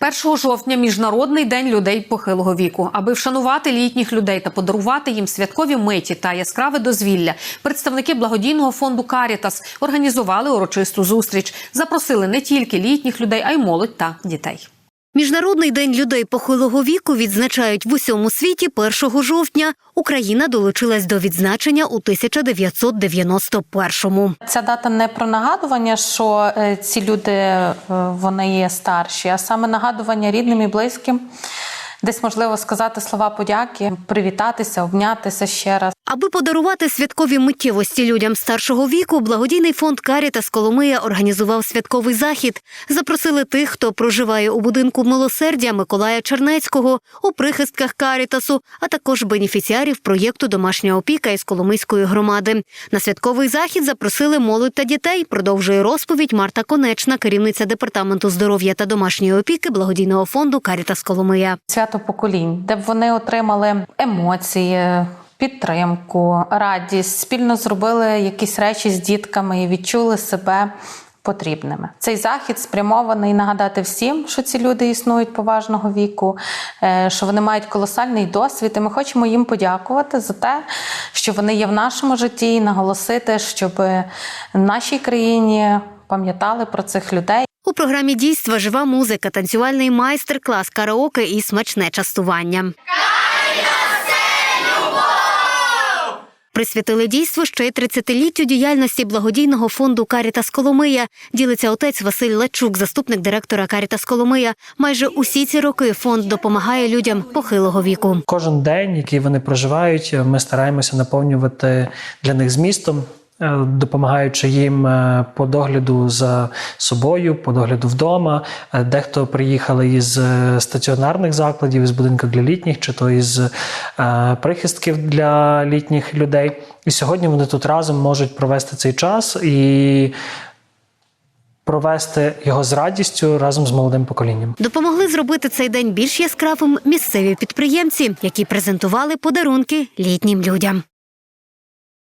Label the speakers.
Speaker 1: 1 жовтня міжнародний день людей похилого віку. Аби вшанувати літніх людей та подарувати їм святкові миті та яскраве дозвілля. Представники благодійного фонду Карітас організували урочисту зустріч. Запросили не тільки літніх людей, а й молодь та дітей.
Speaker 2: Міжнародний день людей похилого віку відзначають в усьому світі 1 жовтня. Україна долучилась до відзначення у 1991-му.
Speaker 3: Ця дата не про нагадування, що е, ці люди е, вони є старші, а саме нагадування рідним і близьким. Десь можливо сказати слова подяки, привітатися, обнятися ще раз.
Speaker 2: Аби подарувати святкові миттєвості людям старшого віку, благодійний фонд Карітас Коломия організував святковий захід. Запросили тих, хто проживає у будинку милосердя Миколая Чернецького, у прихистках Карітасу, а також бенефіціарів проєкту Домашня опіка із Коломийської громади. На святковий захід запросили молодь та дітей. Продовжує розповідь Марта Конечна, керівниця департаменту здоров'я та домашньої опіки благодійного фонду Карітас Коломия.
Speaker 3: Свято поколінь, де б вони отримали емоції, підтримку, радість, спільно зробили якісь речі з дітками і відчули себе. Потрібними цей захід спрямований нагадати всім, що ці люди існують поважного віку, е, що вони мають колосальний досвід. І ми хочемо їм подякувати за те, що вони є в нашому житті, і наголосити, щоб в нашій країні пам'ятали про цих людей.
Speaker 2: У програмі дійства жива музика, танцювальний майстер-клас, караоке і смачне частування. Присвятили дійство ще й 30-літтю діяльності благодійного фонду Карітас Коломия. Ділиться отець Василь Лачук, заступник директора Карітас Коломия. Майже усі ці роки фонд допомагає людям похилого віку.
Speaker 4: Кожен день, який вони проживають, ми стараємося наповнювати для них змістом, допомагаючи їм е, по догляду за собою, по догляду вдома. Е, Дехто приїхали із е, стаціонарних закладів, із будинків для літніх, чи то із е, прихистків для літніх людей. І сьогодні вони тут разом можуть провести цей час і провести його з радістю разом з молодим поколінням.
Speaker 2: Допомогли зробити цей день більш яскравим місцеві підприємці, які презентували подарунки літнім людям.